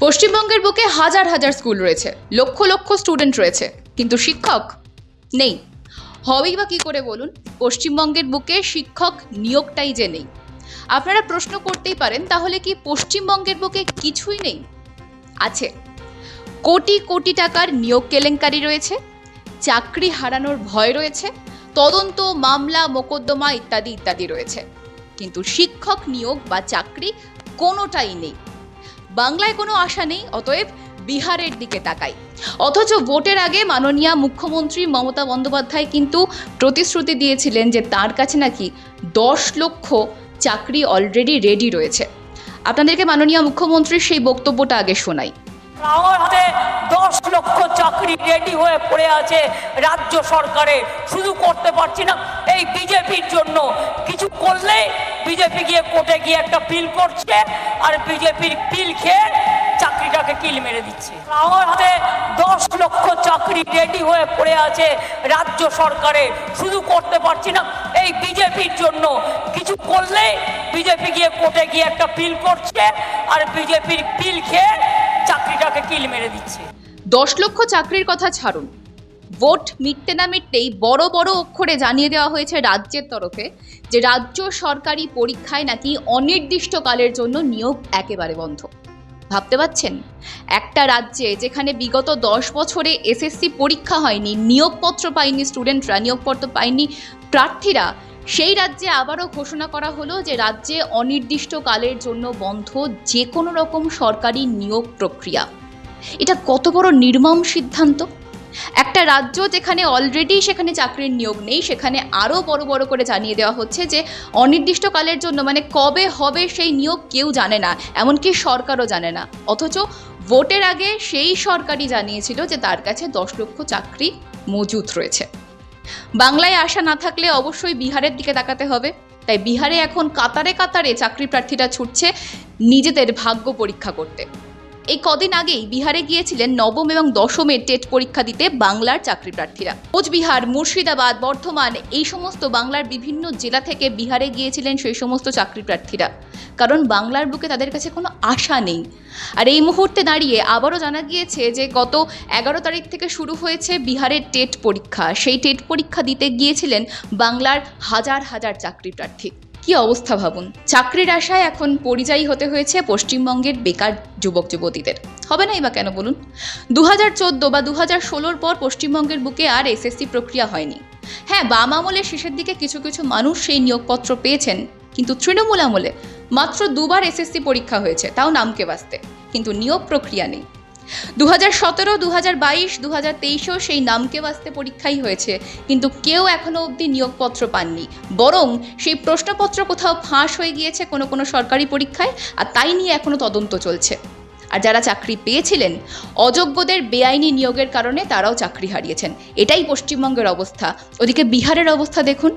পশ্চিমবঙ্গের বুকে হাজার হাজার স্কুল রয়েছে, লক্ষ লক্ষ স্টুডেন্ট রয়েছে, কিন্তু শিক্ষক নেই। হবেই বা কী করে বলুন? পশ্চিমবঙ্গের বুকে শিক্ষক নিয়োগটাই যে নেই। আপনারা প্রশ্ন করতেই পারেন, তাহলে কি পশ্চিমবঙ্গের বুকে কিছুই নেই? আছে। কোটি কোটি টাকার নিয়োগ কেলেঙ্কারি রয়েছে, চাকরি হারানোর ভয় রয়েছে, তদন্ত, মামলা, মোকদ্দমা ইত্যাদি ইত্যাদি রয়েছে। কিন্তু শিক্ষক নিয়োগ বা চাকরি কোনোটাই নেই। বাংলায় কোনো আশা নেই, অতএব বিহারের দিকে তাকাই। অথচ ভোটের আগে মাননীয় মুখ্যমন্ত্রী মমতা বন্দ্যোপাধ্যায় কিন্তু প্রতিশ্রুতি দিয়েছিলেন যে তার কাছে নাকি দশ লক্ষ চাকরি অলরেডি রেডি রয়েছে। আপনাদেরকে মাননীয় মুখ্যমন্ত্রীর সেই বক্তব্যটা আগে শোনাই। দশ লক্ষ চাকরি রেডি হয়ে পড়ে আছে রাজ্য সরকারে। শুধু করতে পারছি না, এই বিজেপির জন্য কিছু করলে বিজেপি গিয়ে কোর্টে গিয়ে একটা বিল করছে আর বিজেপির পিল খেয়ে চাকরিটাকে কিল মেরে দিচ্ছে। আমার হাতে দশ লক্ষ চাকরি রেডি হয়ে পড়ে আছে রাজ্য সরকারে। শুধু করতে পারছি না, এই বিজেপির জন্য কিছু করলে বিজেপি গিয়ে কোর্টে গিয়ে একটা বিল করছে আর বিজেপির বিল খেয়ে চাকরিটাকে কিল মেরে দিচ্ছে। দশ লক্ষ চাকরির কথা ছাড়ুন। ভোট মিটতে না মিটতেই বড় বড় অক্ষরে জানিয়ে দেওয়া হয়েছে রাজ্যের তরফে যে রাজ্য সরকারি পরীক্ষায় নাকি অনির্দিষ্টকালের জন্য নিয়োগ একেবারে বন্ধ। ভাবতে পাচ্ছেন একটা রাজ্যে যেখানে বিগত দশ বছরে এসএসসি পরীক্ষা হয়নি, নিয়োগপত্র পায়নি স্টুডেন্টরা নিয়োগপত্র পায়নি প্রার্থীরা, সেই রাজ্যে আবারও ঘোষণা করা হলো যে রাজ্যে অনির্দিষ্টকালের জন্য বন্ধ যে কোনো রকম সরকারি নিয়োগ প্রক্রিয়া। এটা কত বড় নির্মম সিদ্ধান্ত? একটা রাজ্য যেখানে অলরেডি সেখানে চাকরির নিয়োগ নেই, সেখানে আরও বড় বড় করে জানিয়ে দেওয়া হচ্ছে যে অনির্দিষ্টকালের জন্য মানে কবে হবে সেই নিয়োগ কেউ জানে না, এমনকি সরকারও জানে না। অথচ ভোটের আগে সেই সরকারই জানিয়েছিল যে তার কাছে দশ লক্ষ চাকরি মজুত রয়েছে। বাংলায় আশা না থাকলে অবশ্যই বিহারের দিকে তাকাতে হবে। তাই বিহারে এখন কাতারে কাতারে চাকরি প্রার্থীরা ছুটছে নিজেদের ভাগ্য পরীক্ষা করতে। এই কদিন আগেই বিহারে গিয়েছিলেন নবম এবং দশমের টেট পরীক্ষা দিতে বাংলার চাকরি প্রার্থীরা কোচবিহার, মুর্শিদাবাদ, বর্ধমান, এই সমস্ত বাংলার বিভিন্ন জেলা থেকে বিহারে গিয়েছিলেন সেই সমস্ত চাকরি প্রার্থীরা কারণ বাংলার বুকে তাদের কাছে কোনো আশা নেই। আর এই মুহূর্তে দাঁড়িয়ে আবারও জানা গিয়েছে যে, গত এগারো তারিখ থেকে শুরু হয়েছে বিহারের টেট পরীক্ষা। সেই টেট পরীক্ষা দিতে গিয়েছিলেন বাংলার হাজার হাজার চাকরি প্রার্থী কি অবস্থা ভাবুন? চাকরির আশায় এখন পরিযায়ী হতে হয়েছে পশ্চিমবঙ্গের বেকার যুবক যুবতীদের। হবে নাই বা কেন বলুন? দু হাজার চোদ্দ বা দু হাজার ষোলোর পর পশ্চিমবঙ্গের বুকে আর এসএসসি প্রক্রিয়া হয়নি। হ্যাঁ বাম আমলের শেষের দিকে কিছু কিছু মানুষ সেই নিয়োগপত্র পেয়েছেন, কিন্তু তৃণমূল আমলে মাত্র দুবার এসএসসি পরীক্ষা হয়েছে, তাও নামকে বাঁচতে। কিন্তু নিয়োগ প্রক্রিয়া নেই। দু হাজার সতেরো দু হাজার বাইশ দু হাজার তেইশেও সেই নামকে বাঁচতে পরীক্ষাই হয়েছে। কিন্তু কেউ এখনও অবধি নিয়োগপত্র পাননি। বরং সেই প্রশ্নপত্র কোথাও ফাঁস হয়ে গিয়েছে কোনো কোনো সরকারি পরীক্ষায়, আর তাই নিয়ে এখনও তদন্ত চলছে। আর যারা চাকরি পেয়েছিলেন, অযোগ্যদের বেআইনি নিয়োগের কারণে তারাও চাকরি হারিয়েছেন। এটাই পশ্চিমবঙ্গের অবস্থা। ওদিকে বিহারের অবস্থা দেখুন।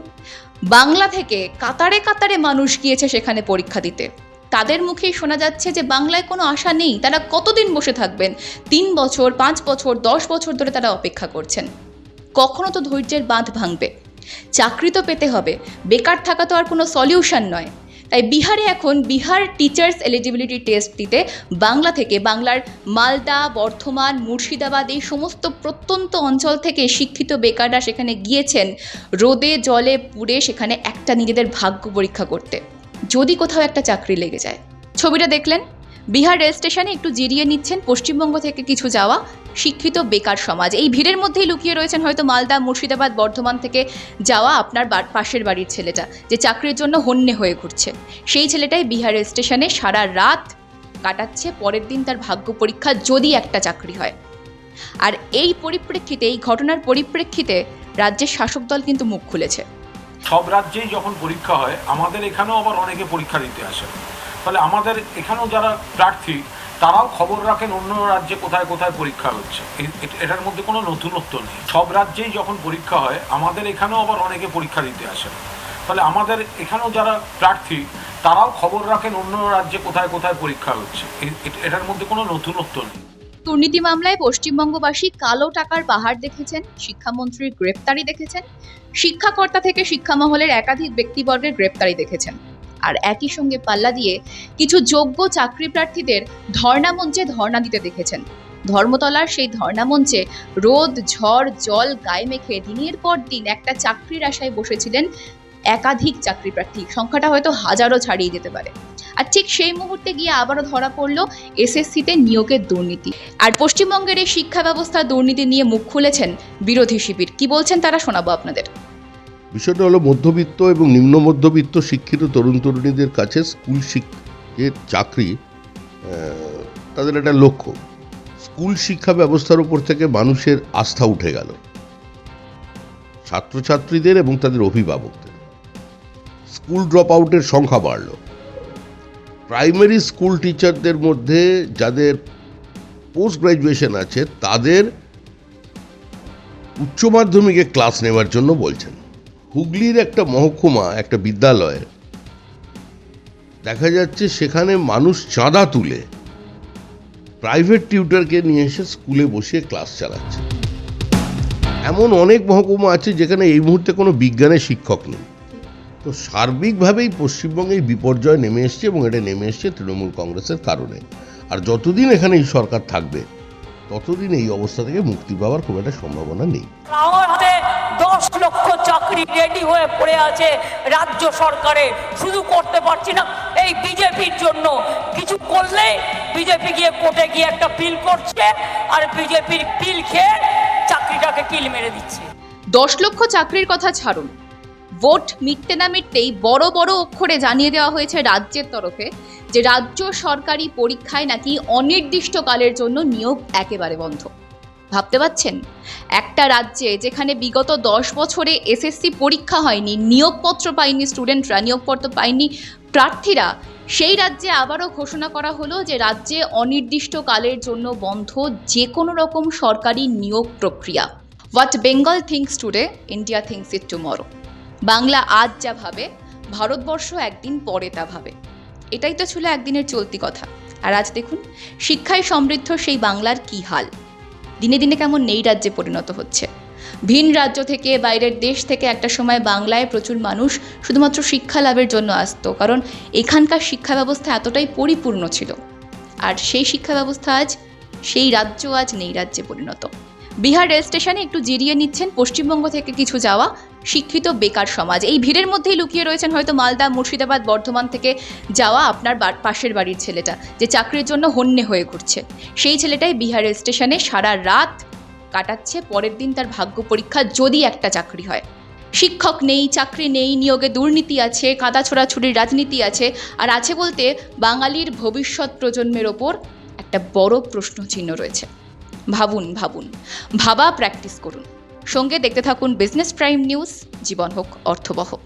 বাংলা থেকে কাতারে কাতারে মানুষ গিয়েছে সেখানে পরীক্ষা দিতে। তাদের মুখেই শোনা যাচ্ছে যে বাংলায় কোনো আশা নেই। তারা কতদিন বসে থাকবেন? তিন বছর, পাঁচ বছর, দশ বছর ধরে তারা অপেক্ষা করছেন। কখনো তো ধৈর্যের বাঁধ ভাঙবে। চাকরি তো পেতে হবে। বেকার থাকা তো আর কোনো সলিউশন নয়। তাই বিহারে এখন বিহার টিচার্স এলিজিবিলিটি টেস্ট দিতে বাংলা থেকে বাংলার মালদা, বর্ধমান, মুর্শিদাবাদ এই সমস্ত প্রত্যন্ত অঞ্চল থেকে শিক্ষিত বেকাররা সেখানে গিয়েছেন। রোদে, জলে, পুড়ে সেখানে একটা নিজেদের ভাগ্য পরীক্ষা করতে। যদি কোথাও একটা চাকরি লেগে যায়। ছবিটা দেখলেন? বিহার রেল স্টেশনে একটু জিরিয়ে নিচ্ছেন পশ্চিমবঙ্গ থেকে কিছু যাওয়া শিক্ষিত বেকার সমাজ। এই ভিড়ের মধ্যেই লুকিয়ে রয়েছেন হয়তো মালদা, মুর্শিদাবাদ, বর্ধমান থেকে যাওয়া আপনার পাশের বাড়ির ছেলেটা, যে চাকরির জন্য হন্যে হয়ে ঘুরছে। সেই ছেলেটাই বিহার রেল স্টেশনে সারা রাত কাটাচ্ছে, পরের দিন তার ভাগ্য পরীক্ষা যদি একটা চাকরি হয়। আর এই পরিপ্রেক্ষিতে, এই ঘটনার পরিপ্রেক্ষিতে রাজ্যের শাসক দল কিন্তু মুখ খুলেছে। সব রাজ্যেই যখন পরীক্ষা হয়, আমাদের এখানেও আবার অনেকে পরীক্ষা দিতে আসে। ফলে আমাদের এখানেও যারা প্রার্থী, তারাও খবর রাখেন অন্য রাজ্যে কোথায় কোথায় পরীক্ষা হচ্ছে। এটার মধ্যে কোনো নতুনত্ব নেই। সব রাজ্যেই যখন পরীক্ষা হয়, আমাদের এখানেও আবার অনেকে পরীক্ষা দিতে আসে। ফলে আমাদের এখানেও যারা প্রার্থী, তারাও খবর রাখেন অন্য রাজ্যে কোথায় কোথায় পরীক্ষা হচ্ছে। এটার মধ্যে কোনো নতুনত্ব নেই। দুর্নীতি মামলায় পশ্চিমবঙ্গবাসী কালো টাকার পাহাড় দেখেছেন, শিক্ষামন্ত্রীর গ্রেপ্তারি দেখেছেন, শিক্ষাকর্তা থেকে শিক্ষামহলের একাধিক ব্যক্তিবর্গের গ্রেপ্তারি দেখেছেন। আর একই সঙ্গে পাল্লা দিয়ে কিছু যোগ্য চাকরি প্রার্থীদের ধর্ণা মঞ্চে ধর্ণা দিতে দেখেছেন। ধর্মতলার সেই ধর্ণা মঞ্চে রোদ, ঝড়, জল গায়ে মেখে দিনের পর দিন একটা চাকরির আশায় বসেছিলেন একাধিক চাকরি প্রার্থী। সংখ্যাটা হয়তো হাজারও ছাড়িয়ে যেতে পারে। আর ঠিক সেই মুহূর্তে গিয়ে আবারও ধরা পড়ল এসএসসিতে নিয়োগের দুর্নীতি। আর পশ্চিমবঙ্গের এই শিক্ষা ব্যবস্থার দুর্নীতি নিয়ে মুখ খুলেছেন বিরোধী শিবির। কি বলছেন তারা শোনাবো আপনাদের। বিষয়টা হলো মধ্যবিত্ত এবং নিম্ন মধ্যবিত্ত শিক্ষিত তরুণ তরুণীদের কাছে স্কুল শিক্ষের চাকরি তাদের একটা লক্ষ্য। স্কুল শিক্ষা ব্যবস্থার উপর থেকে মানুষের আস্থা উঠে গেল। ছাত্রছাত্রীদের এবং তাদের অভিভাবকদের। স্কুল ড্রপ আউটের সংখ্যা বাড়ল। প্রাইমারি স্কুল টিচারদের মধ্যে যাদের পোস্ট গ্রাজুয়েশন আছে, তাদের উচ্চ মাধ্যমিকে ক্লাস নেওয়ার জন্য বলছেন। হুগলির একটা মহকুমা, একটা বিদ্যালয়ে, দেখা যাচ্ছে সেখানে মানুষ চাঁদা তুলে প্রাইভেট টিউটারকে নিয়ে এসে স্কুলে বসিয়ে ক্লাস চালাচ্ছে। এমন অনেক মহকুমা আছে যেখানে এই মুহূর্তে কোনো বিজ্ঞানের শিক্ষক নেই। তো সার্বিকভাবেই পশ্চিমবঙ্গে এই বিপর্যয় নেমে এসছে এবং এটা নেমে এসছে তৃণমূল কংগ্রেসের কারণে। আর যতদিন এখানে এই সরকার থাকবে ততদিন এই অবস্থা থেকে মুক্তি পাওয়ার খুব একটা সম্ভাবনা নেই। আমার হাতে দশ লক্ষ চাকরি রেডি হয়ে পড়ে আছে রাজ্য সরকারে। শুধু করতে পারছি না এই বিজেপির জন্য। কিছু করলে বিজেপি গিয়ে কোর্টে গিয়ে একটা বিল করছে আর বিজেপির বিল খেয়ে চাকরিটাকে কিল মেরে দিচ্ছে। দশ লক্ষ চাকরির কথা ছাড়ুন। ভোট মিটতে না মিটতেই বড় বড় অক্ষরে জানিয়ে দেওয়া হয়েছে রাজ্যের তরফে যে রাজ্য সরকারি পরীক্ষায় নাকি অনির্দিষ্টকালের জন্য নিয়োগ একেবারে বন্ধ। ভাবতে পাচ্ছেন একটা রাজ্যে যেখানে বিগত দশ বছরে এসএসসি পরীক্ষা হয়নি, নিয়োগপত্র পায়নি স্টুডেন্টরা নিয়োগপত্র পায়নি প্রার্থীরা, সেই রাজ্যে আবারও ঘোষণা করা হলো যে রাজ্যে অনির্দিষ্টকালের জন্য বন্ধ যে কোনো রকম সরকারি নিয়োগ প্রক্রিয়া। What Bengal thinks today India thinks it tomorrow Bangla আজ যা ভাবে, ভারতবর্ষ একদিন পরে তা ভাবে। এটাই তো ছিল একদিনের চলতি কথা। আর আজ দেখুন, শিক্ষায় সমৃদ্ধ সেই বাংলার কী হাল? দিনে দিনে কেমন নেই রাজ্যে পরিণত হচ্ছে। ভিন রাজ্য থেকে বাইরের দেশ থেকে একটা সময় বাংলায় প্রচুর মানুষ শুধুমাত্র শিক্ষা লাভের জন্য আসতো, কারণ এখানকার শিক্ষা ব্যবস্থা এতটাই পরিপূর্ণ ছিল। আর সেই শিক্ষা ব্যবস্থা আজ, সেই রাজ্য আজ নেই রাজ্যে পরিণত। বিহার রেল স্টেশনে একটু জিরিয়ে নিচ্ছেন পশ্চিমবঙ্গ থেকে কিছু যাওয়া শিক্ষিত বেকার সমাজ। এই ভিড়ের মধ্যেই লুকিয়ে রয়েছেন হয়তো মালদা, মুর্শিদাবাদ, বর্ধমান থেকে যাওয়া আপনার পাশের বাড়ির ছেলেটা, যে চাকরির জন্য হন্যে হয়ে ঘুরছে। সেই ছেলেটাই বিহার রেল স্টেশনে সারা রাত কাটাচ্ছে, পরের দিন তার ভাগ্য পরীক্ষা যদি একটা চাকরি হয়। শিক্ষক নেই, চাকরি নেই, নিয়োগে দুর্নীতি আছে, কাদা ছোড়াছুড়ির রাজনীতি আছে, আর আছে বলতে বাঙালির ভবিষ্যৎ প্রজন্মের ওপর একটা বড় প্রশ্নচিহ্ন রয়েছে। ভাবুন ভাবুন। ভাবা প্র্যাকটিস করুন। সঙ্গে দেখতে থাকুন বিজনেস প্রাইম নিউজ জীবন হোক অর্থবহ।